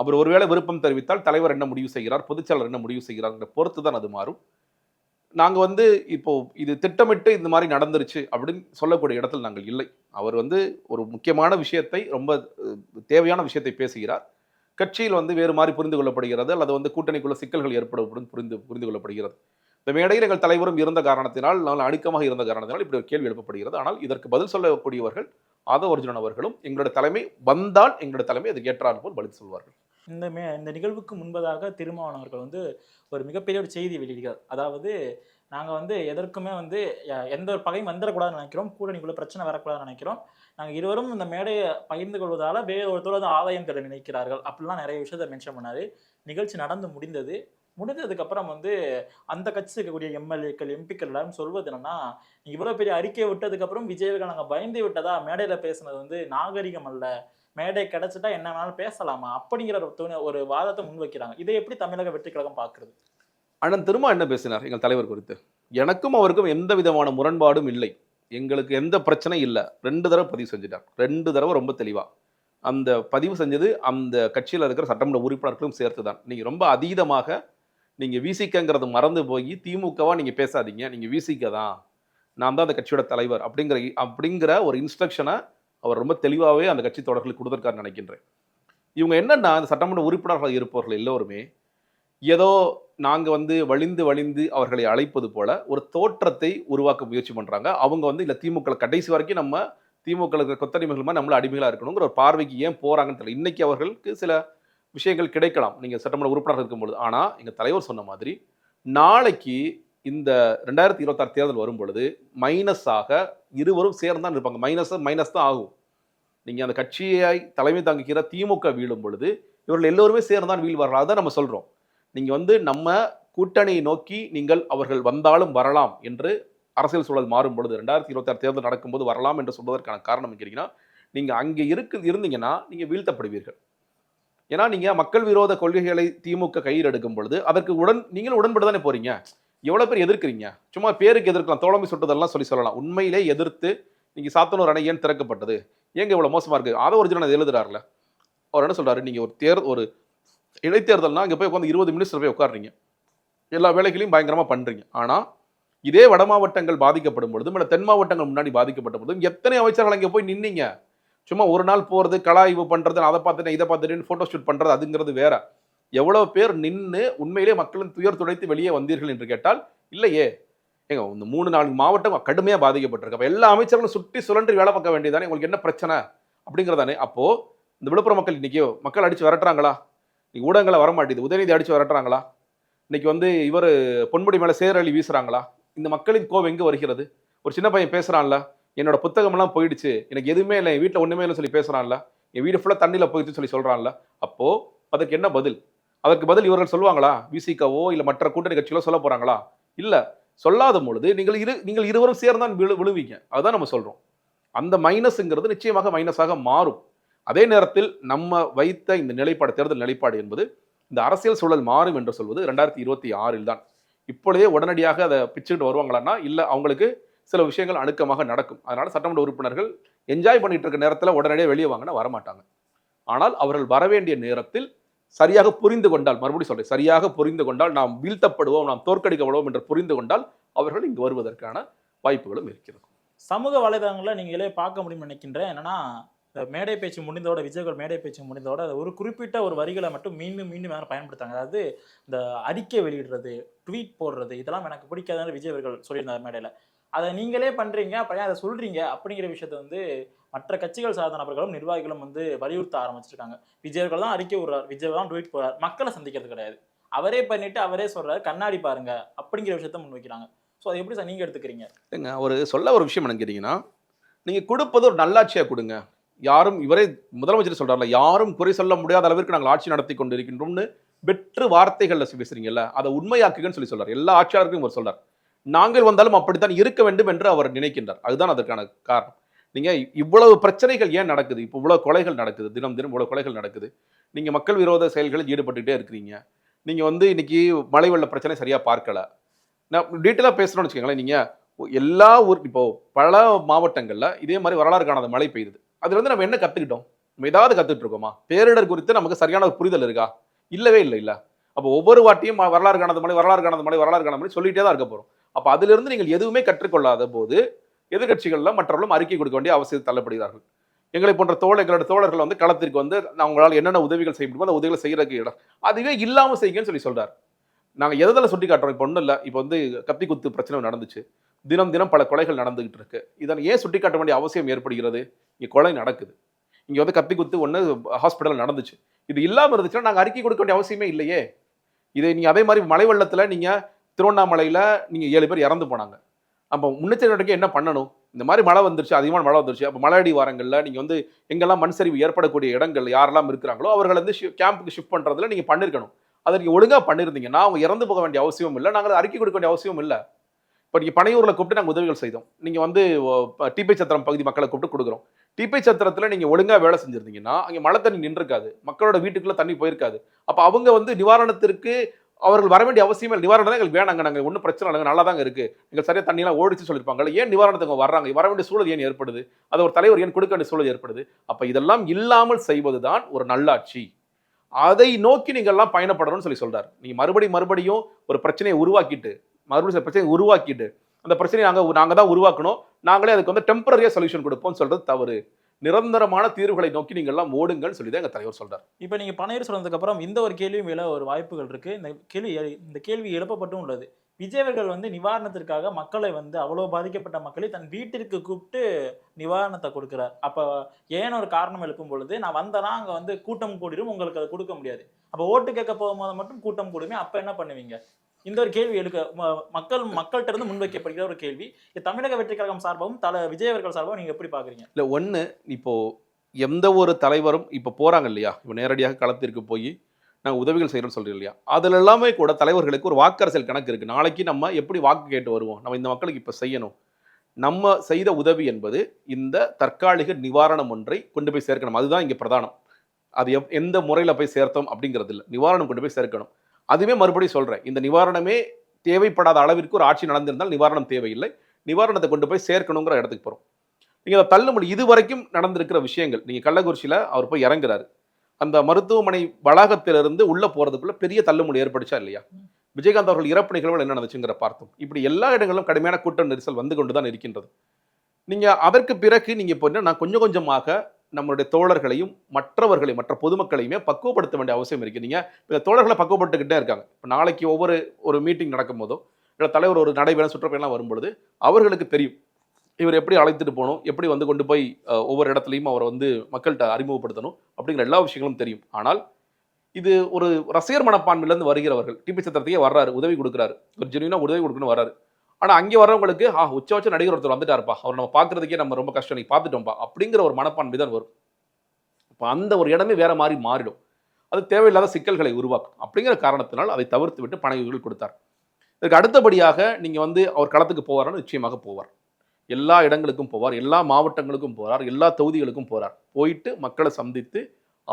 [SPEAKER 4] அவர் ஒருவேளை விருப்பம் தெரிவித்தால் தலைவர் என்ன முடிவு செய்கிறார் பொதுச்செயலர் என்ன முடிவு செய்கிறார்ங்கிற பொறுத்து தான் அது மாறும். நாங்கள் வந்து இப்போ இது திட்டமிட்டு இந்த மாதிரி நடந்துருச்சு அப்படின்னு சொல்லக்கூடிய இடத்துல நாங்கள் இல்லை. அவர் வந்து ஒரு முக்கியமான விஷயத்தை ரொம்ப தேவையான விஷயத்தை பேசுகிறார். கட்சியில் வந்து வேறு மாதிரி புரிந்து கொள்ளப்படுகிறது அல்லது வந்து கூட்டணிக்குள்ள சிக்கல்கள் ஏற்படும் புரிந்து புரிந்து கொள்ளப்படுகிறது. இந்த மேடையில் எங்கள் தலைவரும் இருந்த காரணத்தினால் நான் அணுக்கமாக இருந்த காரணத்தினால் இப்படி ஒரு கேள்வி எழுப்பப்படுகிறது. ஆனால் இதற்கு பதில் சொல்லக்கூடியவர்கள் ஆதவர்ஜுனன் அவர்களும் எங்களுடைய தலைமை வந்தால் எங்களுடைய தலைமை அதுக்கு ஏற்றால் போல் பதில் சொல்வார்கள்.
[SPEAKER 3] இந்த மே இந்த நிகழ்வுக்கு முன்பதாக திருமாவளவன் அவர்கள் வந்து ஒரு மிகப்பெரிய ஒரு செய்தி வெளியிடுகிறார். அதாவது நாங்கள் வந்து எதற்குமே வந்து எந்த ஒரு பகையும் வந்துடக்கூடாதுன்னு நினைக்கிறோம். கூட்டணிக்குள்ள பிரச்சனை வரக்கூடாதுன்னு நினைக்கிறோம். நாங்கள் இருவரும் இந்த மேடையை பகிர்ந்து கொள்வதால் வேறு ஒருத்தர் வந்து ஆதாயம் தேட நினைக்கிறார்கள். அப்படிலாம் நிறைய விஷயத்த மென்ஷன் பண்ணார். நிகழ்ச்சி நடந்து முடிந்தது. முடிஞ்சதுக்கப்புறம் வந்து அந்த கட்சி இருக்கக்கூடிய எம்எல்ஏக்கள் எம்பிக்கள் எல்லாரும் சொல்வது என்னன்னா இவ்வளோ பெரிய அறிக்கையை விட்டதுக்கப்புறம் அப்புறம் நாங்கள் பயந்து விட்டதா? மேடையில் பேசுனது வந்து நாகரிகம் அல்ல. மேடை கிடைச்சிட்டா என்ன வேணாலும் பேசலாமா? அப்படிங்கிற ஒரு துணை- ஒரு வாதத்தை முன்வைக்கிறாங்க இதை எப்படி தமிழக வெற்றி கழகம் பார்க்குறது?
[SPEAKER 4] அண்ணன் திரும்ப என்ன பேசினார் எங்கள் தலைவர் குறித்து? எனக்கும் அவருக்கும் எந்த விதமான முரண்பாடும் இல்லை. எங்களுக்கு எந்த பிரச்சனையும் இல்லை. ரெண்டு தடவை பதிவு செஞ்சுட்டார். ரெண்டு தடவை ரொம்ப தெளிவாக அந்த பதிவு செஞ்சது அந்த கட்சியில் இருக்கிற சட்டமன்ற உறுப்பினர்களும் சேர்த்து தான் நீங்கள் ரொம்ப அதீதமாக நீங்கள் விசிக்கங்கிறது மறந்து போய் திமுகவாக நீங்கள் பேசாதீங்க நீங்கள் விசிக தான் நான் தான் அந்த கட்சியோட தலைவர் அப்படிங்கிற அப்படிங்கிற ஒரு இன்ஸ்ட்ரக்ஷனை அவர் ரொம்ப தெளிவாகவே அந்த கட்சி தொடர்களுக்கு கொடுத்துருக்காருன்னு நினைக்கின்றேன். இவங்க என்னென்னா அந்த சட்டமன்ற உறுப்பினர்கள் இருப்பவர்கள் எல்லோருமே ஏதோ நாங்கள் வந்து வழிந்து வழிந்து அவர்களை அழைப்பது போல ஒரு தோற்றத்தை உருவாக்க முயற்சி பண்ணுறாங்க அவங்க வந்து இல்லை திமுக கடைசி வரைக்கும் நம்ம திமுக இருக்கிற கொத்தடிமைகள் மாதிரி நம்மள அடிமைகளாக இருக்கணுங்கிற ஒரு பார்வைக்கு ஏன் போகிறாங்கன்னு தெரியல. இன்றைக்கி அவர்களுக்கு சில விஷயங்கள் கிடைக்கலாம். நீங்கள் சட்டமன்ற உறுப்பினர் இருக்கும்பொழுது. ஆனால் எங்கள் தலைவர் சொன்ன மாதிரி நாளைக்கு இந்த ரெண்டாயிரத்தி இருபத்தாறு தேர்தல் வரும் பொழுது மைனஸாக இருவரும் சேர்ந்து தான் இருப்பாங்க. மைனஸ் மைனஸ் தான் ஆகும். நீங்கள் அந்த கட்சியை தலைமை தாங்குகிற திமுக வீழும் பொழுது இவர்கள் எல்லோருமே சேர்ந்து தான் வரலாம் அதான் நம்ம சொல்கிறோம் நீங்கள் வந்து நம்ம கூட்டணியை நோக்கி நீங்கள் அவர்கள் வந்தாலும் வரலாம் என்று அரசியல் சூழல் மாறும் பொழுது ரெண்டாயிரத்தி இருபத்தாறு தேர்தல் நடக்கும்போது வரலாம் என்று சொல்வதற்கான காரணம் கேட்டிங்கன்னா நீங்கள் அங்கே இருக்கு இருந்தீங்கன்னா நீங்கள் வீழ்த்தப்படுவீர்கள். ஏன்னா நீங்கள் மக்கள் விரோத கொள்கைகளை திமுக கையில் எடுக்கும் பொழுது அதற்கு உடன் நீங்களும் உடன்பட்டு தானே போகிறீங்க எவ்வளோ பேர் எதிர்க்கிறீங்க? சும்மா பேருக்கு எதிர்க்கலாம் தோழமை சுட்டதெல்லாம் சொல்லி சொல்லலாம். உண்மையிலே எதிர்த்து நீங்கள் சாத்தனூர் அணை ஏன் திறக்கப்பட்டது? ஏங்க இவ்வளோ மோசமாக இருக்குது அதை ஒரிஜினல் எழுதுறாருல. அவர் என்ன சொல்கிறாரு நீங்கள் ஒரு தேர் ஒரு இடைத்தேர்தல்னா அங்கே போய் உட்காந்து இருபது மினிஸ்டர் போய் உட்காடுறீங்க எல்லா வேலைகளையும் பயங்கரமாக பண்ணுறீங்க ஆனால் இதே வட மாவட்டங்கள் பாதிக்கப்படும் பொழுதும் இல்லை தென் மாவட்டங்கள் முன்னாடி பாதிக்கப்பட்ட பொழுதும் எத்தனை அமைச்சர்கள் அங்கே போய் நின்னீங்க? சும்மா ஒரு நாள் போகிறது கலாய்வு பண்ணுறது அதை பார்த்துட்டு இதை பார்த்துட்டு ஃபோட்டோ ஷூட் பண்ணுறது அதுங்கிறது வேற. எவ்வளோ பேர் நின்று உண்மையிலே மக்களின் துயர் துடைத்து வெளியே வந்தீர்கள் என்று கேட்டால் இல்லையே. ஏங்க இந்த மூணு நான்கு மாவட்டம் கடுமையாக பாதிக்கப்பட்டிருக்கு. அப்போ எல்லா அமைச்சர்களும் சுற்றி சுழன்று வேலை பார்க்க வேண்டியதானே? உங்களுக்கு என்ன பிரச்சனை? அப்படிங்கிறதானே. அப்போது இந்த விழுப்புரம் மக்கள் இன்னைக்கு மக்கள் அடித்து விரட்டுறாங்களா? இன்னைக்கு ஊடகங்களை வரமாட்டேது உதயநிதி அடித்து விரட்டுறாங்களா? இன்னைக்கு வந்து இவர் பொன்முடி மேலே சேரழி வீசுகிறாங்களா இந்த மக்களின் கோவம் எங்கே வருகிறது? ஒரு சின்ன பையன் பேசுகிறான்ல என்னோட புத்தகமெல்லாம் போயிடுச்சு. எனக்கு எதுவுமே இல்லை. என் வீட்டில் ஒன்றுமே இல்லை சொல்லி பேசுகிறான்ல என் வீடு ஃபுல்லாக தண்ணியில் போயிடுச்சு சொல்லி சொல்கிறான்ல அப்போது அதுக்கு என்ன பதில்? அதற்கு பதில் இவர்கள் சொல்லுவாங்களா? விசிகாவோ இல்லை மற்ற கூட்டணி கட்சிகளோ சொல்ல போகிறாங்களா இல்லை. சொல்லாத பொழுது நீங்கள் இரு நீங்கள் இருவரும் சேர்ந்தான் விழு விழுவீங்க. அதுதான் நம்ம சொல்கிறோம் அந்த மைனஸுங்கிறது நிச்சயமாக மைனஸாக மாறும். அதே நேரத்தில் நம்ம வைத்த இந்த நிலைப்பாடு தேர்தல் நிலைப்பாடு என்பது இந்த அரசியல் சூழல் மாறும் என்று சொல்வது ரெண்டாயிரத்தி இருபத்தி ஆறில் தான் இப்பொழுதே உடனடியாக அதை பிச்சுக்கிட்டு வருவாங்களான்னா இல்லை அவங்களுக்கு சில விஷயங்கள் அணுக்கமாக நடக்கும். அதனால் சட்டமன்ற உறுப்பினர்கள் என்ஜாய் பண்ணிட்டு இருக்க நேரத்தில் உடனடியாக வெளியே வாங்கினா வரமாட்டாங்க. ஆனால் அவர்கள் வரவேண்டிய நேரத்தில் சரியாக புரிந்து கொண்டால் மறுபடியும் சொல்றேன் சரியாக புரிந்து கொண்டால் நாம் வீழ்த்தப்படுவோம் நாம் தோற்கடிக்கப்படுவோம் என்று புரிந்து கொண்டால் அவர்கள் இங்கு வருவதற்கான வாய்ப்புகளும் இருக்கிறது.
[SPEAKER 3] சமூக வலைதளங்களை நீங்களே பார்க்க முடியும்னு நினைக்கின்றேன். என்னன்னா மேடை பேச்சு முடிந்தோட விஜய்கள் மேடை பேச்சு முடிந்தோட ஒரு குறிப்பிட்ட ஒரு வரிகளை மட்டும் மீண்டும் மீண்டும் யாரும் பயன்படுத்தாங்க. அதாவது இந்த அறிக்கை வெளியிடுறது ட்வீட் போடுறது இதெல்லாம் எனக்கு பிடிக்காதுன்னு விஜய் அவர்கள் சொல்லியிருந்தார் மேடையில். அதை நீங்களே பண்றீங்க அப்புறம் ஏன் அதை சொல்றீங்க அப்படிங்கிற விஷயத்த வந்து மற்ற கட்சிகள் சார்ந்த நபர்களும் நிர்வாகிகளும் வந்து வலியுறுத்த ஆரம்பிச்சிருக்காங்க. விஜயர்கள் தான் அறிக்கை விடுறார். விஜய் தான் ட்வீட் போறார் மக்களை சந்திக்கிறது கிடையாது. அவரே பண்ணிட்டு அவரே சொல்றாரு கண்ணாடி பாருங்க அப்படிங்கிற விஷயத்த முன்வைக்கிறாங்க. ஸோ அதை எப்படி சார் நீங்க எடுத்துக்கிறீங்க?
[SPEAKER 4] இல்லைங்க ஒரு சொல்ல ஒரு விஷயம் என்னன்னு கேட்டிங்கன்னா நீங்கள் கொடுப்பது ஒரு நல்லாட்சியாக கொடுங்க. யாரும் இவரே முதலமைச்சர் சொல்றாருல யாரும் குறை சொல்ல முடியாத அளவிற்கு நாங்கள் ஆட்சி நடத்தி கொண்டு இருக்கின்றோம்னு வெற்று வார்த்தைகளில் பேசுறீங்கல்ல அதை உண்மையாக்குங்கன்னு சொல்லி சொல்றாரு. எல்லா ஆட்சியாளருக்கும் இவர் சொல்றார். நாங்கள் வந்தாலும் அப்படித்தான் இருக்க வேண்டும் என்று அவர் நினைக்கின்றார். அதுதான் அதற்கான காரணம். நீங்கள் இவ்வளவு பிரச்சனைகள் ஏன் நடக்குது? இப்போ இவ்வளோ கொலைகள் நடக்குது. தினம் தினம் இவ்வளோ கொலைகள் நடக்குது. நீங்கள் மக்கள் விரோத செயல்களில் ஈடுபட்டுக்கிட்டே இருக்கிறீங்க. நீங்கள் வந்து இன்னைக்கு மழை வெள்ள பிரச்சனை சரியாக பார்க்கல. நான் டீட்டெயிலாக பேசணும்னு வச்சுக்கோங்களேன். நீங்கள் எல்லா ஊர் இப்போ பல மாவட்டங்களில் இதே மாதிரி வரலாறு காணாத மழை பெய்யுது. அதுலேருந்து நம்ம என்ன கற்றுக்கிட்டோம் நம்ம ஏதாவது கற்றுக்கிட்டு இருக்கோமா? பேரிடர் குறித்து நமக்கு சரியான ஒரு புரிதல் இருக்கா? இல்லவே இல்லை இல்லை அப்போ ஒவ்வொரு வாட்டியும் வரலாறு காணாத மழை வரலாறு காணாத மழை வரலாறு காணாத மழை சொல்லிகிட்டே தான் இருக்க போகிறோம் அப்போ அதிலிருந்து நீங்கள் எதுவுமே கற்றுக்கொள்ளாத போது எதிர்கட்சிகளில் மற்றவர்களும் அறிக்கை கொடுக்க வேண்டிய அவசியம் தள்ளப்படுகிறார்கள். எங்களை போன்ற தோழ எங்களோட தோழர்கள் வந்து களத்திற்கு வந்து நான் உங்களால் என்னென்ன உதவிகள் செய்ய முடியுமோ அந்த உதவிகளை செய்கிறதுக்கு இடம். அதுவே இல்லாமல் செய்யுங்கன்னு சொல்லி சொல்கிறார் நாங்கள் எதில் சுட்டி காட்டுறோம்? இப்போ ஒன்றும் இல்லை. இப்போ வந்து கத்தி குத்து பிரச்சனை நடந்துச்சு. தினம் தினம் பல கொலைகள் நடந்துகிட்டு இருக்கு. இதனை ஏன் சுட்டி காட்ட வேண்டிய அவசியம் ஏற்படுகிறது? இங்கே கொலை நடக்குது. இங்கே வந்து கத்தி குத்து ஒன்று ஹாஸ்பிட்டலில் நடந்துச்சு. இது இல்லாமல் இருந்துச்சுன்னா நாங்கள் அறிக்கை கொடுக்க வேண்டிய அவசியமே இல்லையே. இதை நீங்கள் அதே மாதிரி மழை வெள்ளத்தில் நீங்கள் திருவண்ணாமலையில் நீங்கள் ஏழு பேர் இறந்து போனாங்க. அப்போ முன்னெச்சரிக்கை என்ன பண்ணணும்? இந்த மாதிரி மழை வந்துருச்சு அதிகமான மழை வந்துருச்சு. அப்போ மழையடி வாரங்களில் நீங்கள் வந்து எங்கெல்லாம் மண் சரிவு ஏற்படக்கூடிய இடங்கள் யாரெல்லாம் இருக்கிறாங்களோ அவர்களை வந்து கேம்புக்கு ஷிஃப்ட் பண்ணுறதுல நீங்கள் பண்ணிருக்கணும். அதை ஒழுங்காக பண்ணியிருந்தீங்க பண்ணியிருந்தீங்கன்னா அவங்க இறந்து போக வேண்டிய அவசியம் இல்லை. நாங்கள் அதை அறிக்கை கொடுக்க வேண்டிய அவசியம் இல்லை. இப்போ நீங்கள் பனையூரில் கூப்பிட்டு நாங்கள் உதவிகள் செய்தோம். நீங்கள் வந்து டிபை சத்திரம் பகுதி மக்களை கூப்பிட்டு கொடுக்குறோம். டிபை சத்திரத்தில் நீங்கள் ஒழுங்காக வேலை செஞ்சுருந்தீங்கன்னா அங்கே மழை தண்ணி நின்றுருக்காது மக்களோட வீட்டுக்குள்ளே தண்ணி போயிருக்காது. அப்போ அவங்க வந்து நிவாரணத்திற்கு அவர்கள் வர வேண்டிய அவசியம் இல்லை. நிவாரணம் தான் எங்களுக்கு வேணாங்க நாங்கள். ஒன்றும் பிரச்சனை இல்லைங்க. நல்லா தாங்க இருக்குது எங்கள் சரியாக தண்ணியெல்லாம் ஓடிச்சு சொல்லியிருப்பாங்க ஏன் நிவாரணத்துக்கு வர்றாங்க? வர வேண்டிய சூழல் ஏன் ஏற்படுது? அது ஒரு தலைவர் ஏன் கொடுக்க வேண்டிய சூழல் ஏற்படுது? அப்போ இதெல்லாம் இல்லாமல் செய்வது தான் ஒரு நல்லாட்சி. அதை நோக்கி நீங்கள்லாம் பயணப்படணும்னு சொல்லி சொல்கிறார் நீங்கள் மறுபடியும் மறுபடியும் ஒரு பிரச்சனையை உருவாக்கிட்டு மறுபடியும் சில பிரச்சனையை உருவாக்கிட்டு அந்த பிரச்சனையை நாங்கள் நாங்கள் தான் உருவாக்கணும். நாங்களே அதுக்கு வந்து டெம்பரரியாக சொல்யூஷன் கொடுப்போம்னு சொல்கிறது தவறு. நிரந்தரமான தீர்வுகளை நோக்கி நீங்கள்லாம் ஓடுங்கன்னு சொல்லி தான் எங்கள் தலைவர் சொல்கிறார்
[SPEAKER 3] இப்போ நீங்கள் பணையர் சொன்னதுக்கப்புறம் இந்த ஒரு கேள்வியும் எழ ஒரு வாய்ப்புகள் இருக்குது இந்த கேள்வி இந்த கேள்வி எழுப்பப்பட்டும் உள்ளது. விஜயவர்கள் வந்து நிவாரணத்திற்காக மக்களை வந்து அவ்வளோ பாதிக்கப்பட்ட மக்களை தன் வீட்டிற்கு கூப்பிட்டு நிவாரணத்தை கொடுக்குறார். அப்போ ஏன் ஒரு காரணம் எழுப்பும் பொழுது நான் வந்தேன்னா அங்கே வந்து கூட்டம் கூடிடும் உங்களுக்கு அதை கொடுக்க முடியாது. அப்போ ஓட்டு கேட்க போகும்போது மட்டும் கூட்டம் கூடுமே அப்போ என்ன பண்ணுவீங்க? இந்த ஒரு கேள்வி எழுக்க ம- மக்கள் மக்கள்கிட்ட இருந்து முன்வைக்கப்படுகிற ஒரு கேள்வி. இது தமிழக வெற்றி கழகம் சார்பாகவும் தல விஜயவர்கள் சார்பாகவும் நீங்கள் எப்படி பார்க்குறீங்க
[SPEAKER 4] இல்லை ஒன்று இப்போது எந்த ஒரு தலைவரும் இப்போ போகிறாங்க இல்லையா? இப்போ நேரடியாக களத்திற்கு போய் நாங்கள் உதவிகள் செய்கிறோம்னு சொல்கிறேன் இல்லையா? அதில் எல்லாமே கூட தலைவர்களுக்கு ஒரு வாக்கரசியல் கணக்கு இருக்குது நாளைக்கு நம்ம எப்படி வாக்கு கேட்டு வருவோம்? நம்ம இந்த மக்களுக்கு இப்போ செய்யணும். நம்ம செய்த உதவி என்பது இந்த தற்காலிக நிவாரணம் ஒன்றை கொண்டு போய் சேர்க்கணும். அதுதான் இங்கே பிரதானம். அது எப்- எந்த முறையில் போய் சேர்த்தோம் அப்படிங்கிறது இல்லை. நிவாரணம் கொண்டு போய் சேர்க்கணும். அதுவே மறுபடியும் சொல்கிறேன் இந்த நிவாரணமே தேவைப்படாத அளவிற்கு ஒரு ஆட்சி நடந்திருந்தால் நிவாரணம் தேவையில்லை. நிவாரணத்தை கொண்டு போய் சேர்க்கணுங்கிற இடத்துக்கு போகிறோம் நீங்கள் அதை தள்ள முடியும் இது வரைக்கும் நடந்திருக்கிற விஷயங்கள் நீங்கள் கள்ளக்குறிச்சியில் அவர் போய் இறங்குறாரு. அந்த மருத்துவமனை வளாகத்திலிருந்து உள்ளே போகிறதுக்குள்ள பெரிய தள்ளுமுடி ஏற்படுச்சா இல்லையா? விஜயகாந்த் அவர்கள் இறப்பு நிகழ்வுகள் என்ன நடந்துச்சுங்கிற பார்த்தோம். இப்படி எல்லா இடங்களிலும் கடுமையான கூட்ட நெரிசல் வந்து கொண்டு தான் இருக்கின்றது. நீங்கள் அதற்கு பிறகு நீங்கள் இப்போ நான் கொஞ்சம் கொஞ்சமாக நம்மளுடைய தோழர்களையும் மற்றவர்களையும் மற்ற பொதுமக்களையுமே பக்குவப்படுத்த வேண்டிய அவசியம் இருக்கு. நீங்கள் இப்போ தோழர்களை பக்குவப்பட்டுக்கிட்டே இருக்காங்க. இப்போ நாளைக்கு ஒவ்வொரு ஒரு மீட்டிங் நடக்கும் போதோ இல்லை தலைவர் ஒரு நடைபெற சுற்றுப்பயணம் வரும்பொழுது அவர்களுக்கு தெரியும். இவர் எப்படி அழைத்துட்டு போகணும் எப்படி வந்து கொண்டு போய் ஒவ்வொரு இடத்துலையும் அவரை வந்து மக்கள்கிட்ட அறிமுகப்படுத்தணும் அப்படிங்கிற எல்லா விஷயங்களும் தெரியும். ஆனால் இது ஒரு ரசிகர் மனப்பான்மையிலேருந்து வருகிறவர்கள் டிபி சத்திரத்தையே வர்றாரு உதவி கொடுக்குறாரு. ஒரு ஜென்யூனா உதவி கொடுக்கணும் வர்றாரு. ஆனால் அங்கே வர்றவங்களுக்கு ஆ உச்ச வச்ச நடிகர் ஒருத்தர் வந்துட்டாருப்பா அவர் நம்ம பார்க்குறதுக்கே நம்ம ரொம்ப கஷ்டம் நீ பார்த்துட்டோம்ப்பா அப்படிங்கிற ஒரு மனப்பான்மை தான் வரும். இப்போ அந்த ஒரு இடமே வேற மாதிரி மாறிடும். அது தேவையில்லாத சிக்கல்களை உருவாக்கும். அப்படிங்கிற காரணத்தினால் அதை தவிர்த்து விட்டு பண கொடுத்தார். இதுக்கு அடுத்தபடியாக நீங்கள் வந்து அவர் களத்துக்கு போவார்னு நிச்சயமாக போவார். எல்லா இடங்களுக்கும் போவார் எல்லா மாவட்டங்களுக்கும் போகிறார் எல்லா தொகுதிகளுக்கும் போகிறார் போயிட்டு மக்களை சந்தித்து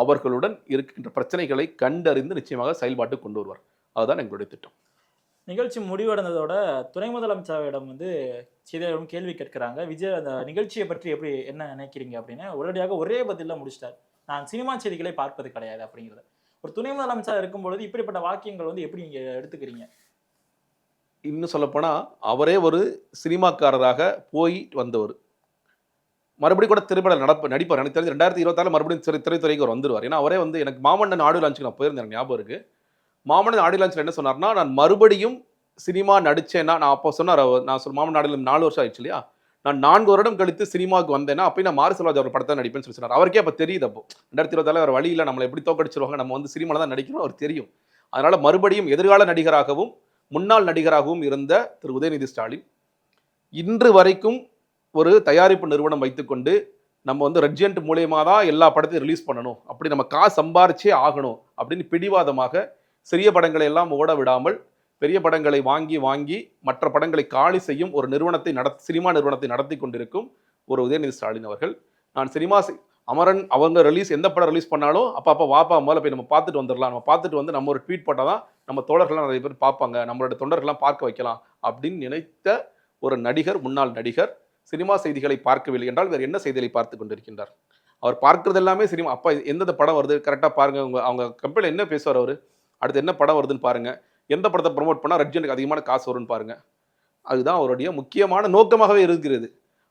[SPEAKER 4] அவர்களுடன் இருக்கின்ற பிரச்சனைகளை கண்டறிந்து நிச்சயமாக செயல்பாட்டுக்கு கொண்டு வருவார். அதுதான் எங்களுடைய திட்டம்.
[SPEAKER 3] நிகழ்ச்சி முடிவடைந்ததோட துணை முதலமைச்சரிடம் வந்து சீதையிடம் கேள்வி கேட்கிறாங்க. விஜய் அந்த நிகழ்ச்சியை பற்றி எப்படி என்ன நினைக்கிறீங்க அப்படின்னு. உடனடியாக ஒரே பதிலில் முடிச்சிட்டார். நான் சினிமா செய்திகளை பார்ப்பது கிடையாது அப்படிங்கிறத. ஒரு துணை முதலமைச்சர் இருக்கும் பொழுது இப்படிப்பட்ட வாக்கியங்கள் வந்து எப்படி நீங்கள் எடுத்துக்கிறீங்க?
[SPEAKER 4] இன்னும் சொல்லப்போனால் அவரே ஒரு சினிமாக்காரராக போய் வந்தவர். மறுபடியும் கூட திரைப்படம் நடப்ப நடிப்பார். எனக்கு தெரிஞ்சு ரெண்டாயிரத்தி இருபத்தாறு மறுபடியும் திரை திரைத்துறைக்கு அவர் வந்துருவார். ஏன்னா அவரே வந்து எனக்கு மாமன்னன் ஆடியோ லான்ச்சுக்கு நான் போயிருந்தேன் எனக்கு ஞாபகம் இருக்குது மாமன்னன் ஆடியோ லான்ச்சில் என்ன சொன்னார்னா நான் மறுபடியும் சினிமா நடித்தேன்னா நான் அப்போ சொன்னார் அவர், நான் சொல் மாமன் ஆடியில் நாலு வருஷம் ஆயிடுச்சு இல்லையா? நான் நான்கு வருடம் கழித்து சினிமாவுக்கு வந்தேன்னா அப்போ நான் மாரி செல்வாஜ் அவர் படத்தை நடிப்பேன்னு சொல்லி சொன்னார். அவருக்கே அப்போ தெரியுது அப்போ. ரெண்டாயிரத்தி இருபத்தாறு அவர் வழியில் நம்மளை எப்படி தோக்கடிச்சிருவாங்க நம்ம வந்து சினிமாவில் தான் நடிக்கணும் அவர் தெரியும். அதனால் மறுபடியும் எதிர்கால நடிகராகவும் முன்னாள் நடிகராகவும் இருந்த திரு. உதயநிதி ஸ்டாலின் இன்று வரைக்கும் ஒரு தயாரிப்பு நிறுவனம் வைத்துக்கொண்டு நம்ம வந்து ரெட்ஜென்ட் மூலயமா தான் எல்லா படத்தையும் ரிலீஸ் பண்ணணும். அப்படி நம்ம காசு சம்பாரிச்சே ஆகணும் அப்படின்னு பிடிவாதமாக சிறிய படங்களை எல்லாம் ஓட விடாமல் பெரிய படங்களை வாங்கி வாங்கி மற்ற படங்களை காலி செய்யும் ஒரு நிறுவனத்தை நட சினிமா நிறுவனத்தை நடத்தி கொண்டிருக்கும் ஒரு உதயநிதி ஸ்டாலின் அவர்கள். நான் சினிமா செ- அமரன் அவங்க ரிலீஸ் எந்த படம் ரிலீஸ் பண்ணாலும் அப்பப்போ வாப்பா முதல்ல போய் நம்ம பார்த்துட்டு வந்துடலாம் நம்ம பார்த்துட்டு வந்து நம்ம ஒரு ட்வீட் போட்டால் தான் நம்ம தோழர்கள்லாம் நிறைய பேர் பார்ப்பாங்க நம்மளோட தொண்டர்கள்லாம் பார்க்க வைக்கலாம் அப்படின்னு நினைத்த ஒரு நடிகர் முன்னாள் நடிகர் சினிமா செய்திகளை பார்க்கவில்லை என்றால் வேறு என்ன செய்திகளை பார்த்து கொண்டிருக்கின்றார்? அவர் பார்க்கறது எல்லாமே சினிமா. அப்பா எந்தெந்த படம் வருது? கரெக்டாக பாருங்க. அவங்க அவங்க கம்பெனியில் என்ன பேசுவார் அவர்? அடுத்து என்ன படம் வருதுன்னு பாருங்க. எந்த படத்தை ப்ரொமோட் பண்ணால் ரெட்ஜனுக்கு அதிகமான காசு வரும்னு பாருங்க. அதுதான் அவருடைய முக்கியமான நோக்கமாகவே இருக்கிறது.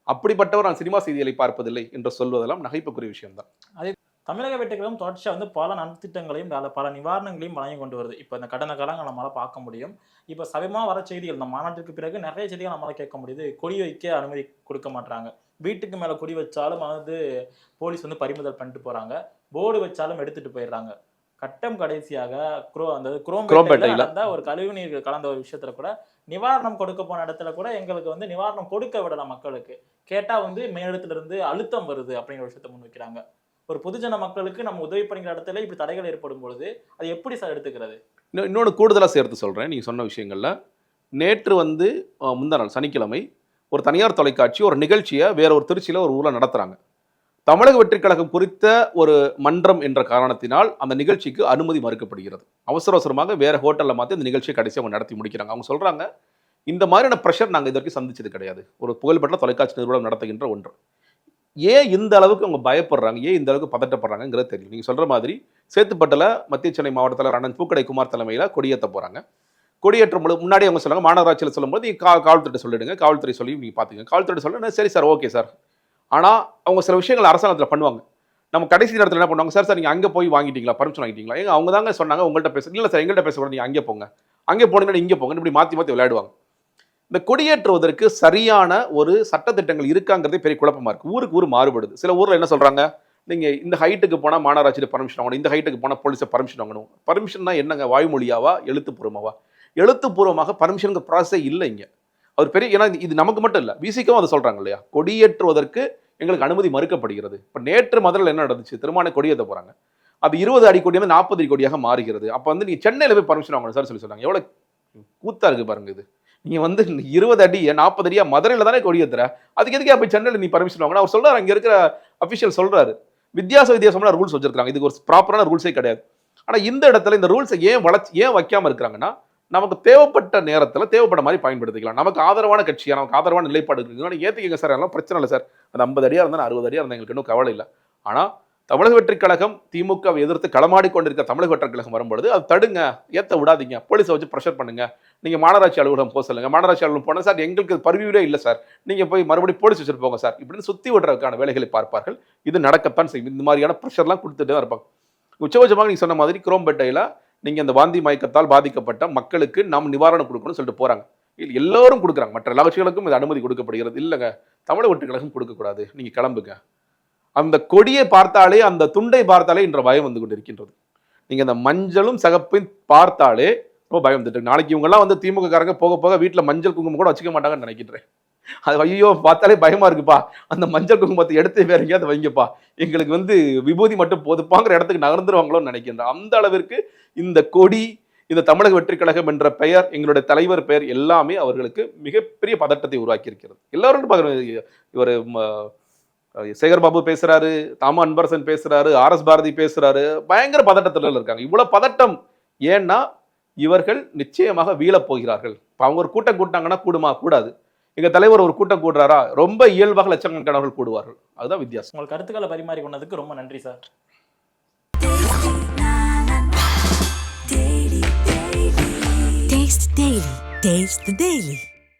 [SPEAKER 4] அப்படிப்பட்டவர் நான் சினிமா செய்திகளை பார்ப்பதில்லை என்று சொல்வதெல்லாம் நகைப்புக்குரிய விஷயம்தான்.
[SPEAKER 3] அதே தமிழக வெட்டுகளும் தொடர்ச்சியாக வந்து பல நலத்திட்டங்களையும் பல நிவாரணங்களையும் வழங்கி கொண்டு வருது. இப்போ இந்த கடந்த காலங்கள் நம்மளால் பார்க்க முடியும். இப்போ சமயமாக வர செய்திகள் இந்த மாநாட்டிற்கு பிறகு நிறைய செய்திகள் நம்மளால் கேட்க முடியுது. கொடி வைக்க அனுமதி கொடுக்க மாட்டாங்க வீட்டுக்கு மேலே கொடி வச்சாலும் வந்து போலீஸ் வந்து பறிமுதல் பண்ணிட்டு போகிறாங்க போர்டு வச்சாலும் எடுத்துட்டு போயிடுறாங்க. கட்டம் கடைசியாக குரோ அந்த குரோம்பேட்டையில். நடந்த ஒரு கழிவு நீர் கலந்த ஒரு விஷயத்துல கூட நிவாரணம் கொடுக்க போன இடத்துல கூட எங்களுக்கு வந்து நிவாரணம் கொடுக்க விடல மக்களுக்கு. கேட்டா வந்து மேலிடத்துல இருந்து அழுத்தம் வருது அப்படிங்கிற விஷயத்த முன்வைக்கிறாங்க. ஒரு பொதுஜன மக்களுக்கு நம்ம உதவி பண்ணுற இடத்துல இப்படி தடைகள் ஏற்படும் பொழுது அது எப்படி சார் எடுத்துக்கிறது?
[SPEAKER 4] இன்னும் இன்னொன்று கூடுதலாக சேர்த்து சொல்கிறேன் நீங்கள் சொன்ன விஷயங்களில் நேற்று வந்து அஹ், முந்தா நாள் சனிக்கிழமை ஒரு தனியார் தொலைக்காட்சி ஒரு நிகழ்ச்சியை வேற ஒரு திருச்சியில் ஒரு ஊரில் நடத்துகிறாங்க தமிழக வெற்றிக் கழகம் குறித்த ஒரு மன்றம் என்ற காரணத்தினால் அந்த நிகழ்ச்சிக்கு அனுமதி மறுக்கப்படுகிறது. அவசர அவசரமாக வேறு ஹோட்டலில் மாற்றி அந்த நிகழ்ச்சியை கடைசி அவங்க நடத்தி முடிக்கிறாங்க. அவங்க சொல்கிறாங்க இந்த மாதிரியான ப்ரெஷர் நாங்கள் இது வரைக்கும் சந்திச்சது கிடையாது. ஒரு புகழ்பெற்ற தொலைக்காட்சி நிறுவனம் நடத்துகின்ற ஒன்று. ஏன் இந்த அளவுக்கு அவங்க பயப்படுறாங்க? ஏன் இந்த அளவுக்கு பதட்டப்படுறாங்கிறது தெரியும் நீங்கள் சொல்கிற மாதிரி சேத்துப்பட்டில் மத்திய சென்னை மாவட்டத்தில் அண்ணன் பூக்கடை குமார் தலைமையில் கொடியேற்ற போகிறாங்க கொடியேற்றம் பொழுது முன்னாடி அவங்க சொல்லுவாங்க மாநகராட்சியில் சொல்லும்போது கா காவல்துறை சொல்லிடுங்க காவல்துறை சொல்லி நீங்கள் பார்த்துங்க காவல்துறை சொல்ல சரி சார் ஓகே சார். ஆனால் அவங்க சில விஷயங்கள் அரசாங்கத்தில் பண்ணுவாங்க. நம்ம கடைசி நேரத்தில் என்ன பண்ணுவாங்க? சார் சார் நீங்கள் அங்கே போய் வாங்கிட்டீங்களா? பர்மிஷன் வாங்கிட்டீங்களா? ஏங்க அவங்க தாங்க சொன்னாங்க உங்கள்கிட்ட பேச இல்லை சார் எங்கள்கிட்ட பேசக்கூடாது நீங்கள் அங்கே போங்க. அங்கே போனீங்கன்னா இங்கே போங்க இப்படி மாற்றி மாற்றி விளையாடுவாங்க. இந்த கொடியேற்றுவதற்கு சரியான ஒரு சட்டத்திட்டங்கள் இருக்காங்கிறதே பெரிய குழப்பமா இருக்குது ஊருக்கு ஊர் மாறுபடுது. சில ஊரில் என்ன சொல்கிறாங்க நீங்கள் இந்த ஹைட்டுக்கு போனால் மாநகராட்சியில் பர்மிஷன் வாங்கணும். இந்த ஹைட்டுக்கு போனால் போலீஸை பர்மிஷன் வாங்கணும். பர்மிஷன்னா என்னங்க? வாய்மொழியாவா? எழுத்துப்பூர்வமாவா? எழுத்துப்பூர்வமாக பர்மிஷனுக்கு ப்ராசஸே இல்லை இங்கே. அவர் பெரிய ஏன்னா இது நமக்கு மட்டும் இல்லை. விசிக்கவும் அதை சொல்கிறாங்க இல்லையா? கொடியேற்றுவதற்கு எங்களுக்கு அனுமதி மறுக்கப்படுகிறது. இப்போ நேற்று முதல்ல என்ன நடந்துச்சு? திருமான கொடியேற்ற போகிறாங்க அது இருபது அடி கொடி வந்து நாற்பது அடி கொடியாக மாறுகிறது. அப்போ வந்து நீங்கள் சென்னையில் போய் பர்மிஷன் வாங்கணும் சார் சொல்லி சொல்கிறாங்க எவ்வளோ கூத்தா இருக்குது பாருங்க இது. நீங்கள் வந்து இருபது அடி நாற்பது அடியா மதுரையில் தானே கொடியேத்துற அதுக்கு எதுக்கே போய் சென்னையில் நீ பர்மிஷன் வாங்கணும் அவர் சொல்றாரு அங்கே இருக்கிற அஃபிஷியல் சொல்றாரு. வித்தியாச வித்தியாசமான ரூல்ஸ் வச்சிருக்காங்க இதுக்கு ஒரு ப்ராப்பரான ரூல்ஸே கிடையாது. ஆனால் இந்த இடத்துல இந்த ரூல்ஸை ஏன் வளர்ச்சி ஏன் வைக்காம இருக்கிறாங்கன்னா நமக்கு தேவைப்பட்ட நேரத்தில் தேவைப்பட்ட மாதிரி பயன்படுத்திக்கலாம். நமக்கு ஆதரவான கட்சியாக நமக்கு ஆதரவான நிலைப்பாடு இருக்கு ஏத்துக்கங்க சார் எல்லாம் பிரச்சனை இல்லை சார். அந்த ஐம்பது அடியாக இருந்தாலும் அறுபது அடியாக இருந்தால் எங்களுக்கு இன்னும் கவலை இல்லை. ஆனால் தமிழக வெற்றிக் கழகம் திமுக எதிர்த்து களமாடி கொண்டிருக்க தமிழக வெற்றிக் கழகம் வரும்பொழுது அது தடுங்க ஏற்ற விடாதீங்க போலீஸை வச்சு ப்ரெஷர் பண்ணுங்க. நீங்க மாநகராட்சி அலுவலகம் போக சொல்லுங்க. மாநகராட்சி அலுவலகம் போனால் சார் எங்களுக்கு பருவியூரே இல்லை சார். நீங்க போய் மறுபடியும் போலீஸ் வச்சுட்டு போங்க சார். இப்படின்னு சுத்தி விடுறதுக்கான வேலைகளை பார்ப்பார்கள். இது நடக்கத்தான் செய்யும். இந்த மாதிரியான ப்ரெஷர்லாம் கொடுத்துட்டு தான் இருப்பாங்க. உச்சபட்சமாக நீங்க சொன்ன மாதிரி குரோம்பேட்டையில நீங்க இந்த வாந்தி மயக்கத்தால் பாதிக்கப்பட்ட மக்களுக்கு நாம் நிவாரணம் கொடுக்கணும்னு சொல்லிட்டு போறாங்க. எல்லோரும் கொடுக்குறாங்க. மற்ற எல்லா கட்சிகளுக்கும் இது அனுமதி கொடுக்கப்படுகிறது. இல்லைங்க தமிழக வெற்றி கழகம் கொடுக்கக்கூடாது. நீங்க கிளம்புங்க. அந்த கொடியை பார்த்தாலே அந்த துண்டை பார்த்தாலே என்ற பயம் வந்து கொண்டிருக்கின்றது. நீங்கள் அந்த மஞ்சளும் சகப்பையும் பார்த்தாலே ரொம்ப பயம் வந்துட்டு நாளைக்கு இவங்கெல்லாம் வந்து திமுக காரங்க போக போக வீட்டில் மஞ்சள் குங்குமம் கூட வச்சுக்க மாட்டாங்கன்னு நினைக்கிறேன் அது ஐயோ பார்த்தாலே பயமா இருக்குப்பா. அந்த மஞ்சள் குங்குமத்தை எடுத்து வேற எங்கேயாவது வைங்கப்பா. எங்களுக்கு வந்து விபூதி மட்டும் போதுப்பாங்கிற இடத்துக்கு நகர்ந்துருவாங்களோன்னு நினைக்கின்றேன். அந்த அளவிற்கு இந்த கொடி இந்த தமிழக வெற்றி கழகம் என்ற பெயர் எங்களுடைய தலைவர் பெயர் எல்லாமே அவர்களுக்கு மிகப்பெரிய பதட்டத்தை உருவாக்கி இருக்கிறது எல்லாரும் இவர் சேகர் பாபு பேசுறாரு தாம அன்பரசன் பேசுறாரு ஆர் எஸ் பாரதி பேசுறாரு பயங்கர பதட்டத்துல இருக்காங்க. இவ்வளவு பதட்டம் ஏன்னா இவர்கள் நிச்சயமாக வீழப் போகிறார்கள். இப்ப அவங்க ஒரு கூட்டம் கூட்டினாங்கன்னா கூடுமா? கூடாது. எங்க தலைவர் ஒரு கூட்டம் கூடுறாரா? ரொம்ப இயல்பாக லட்சக்கணக்கானவர்கள் கூடுவார்கள். அதுதான் வித்தியாசம்.
[SPEAKER 3] உங்கள் கருத்துக்களை பரிமாறி கொண்டதுக்கு ரொம்ப நன்றி sir.
[SPEAKER 1] Taste the Daily. Taste the Daily.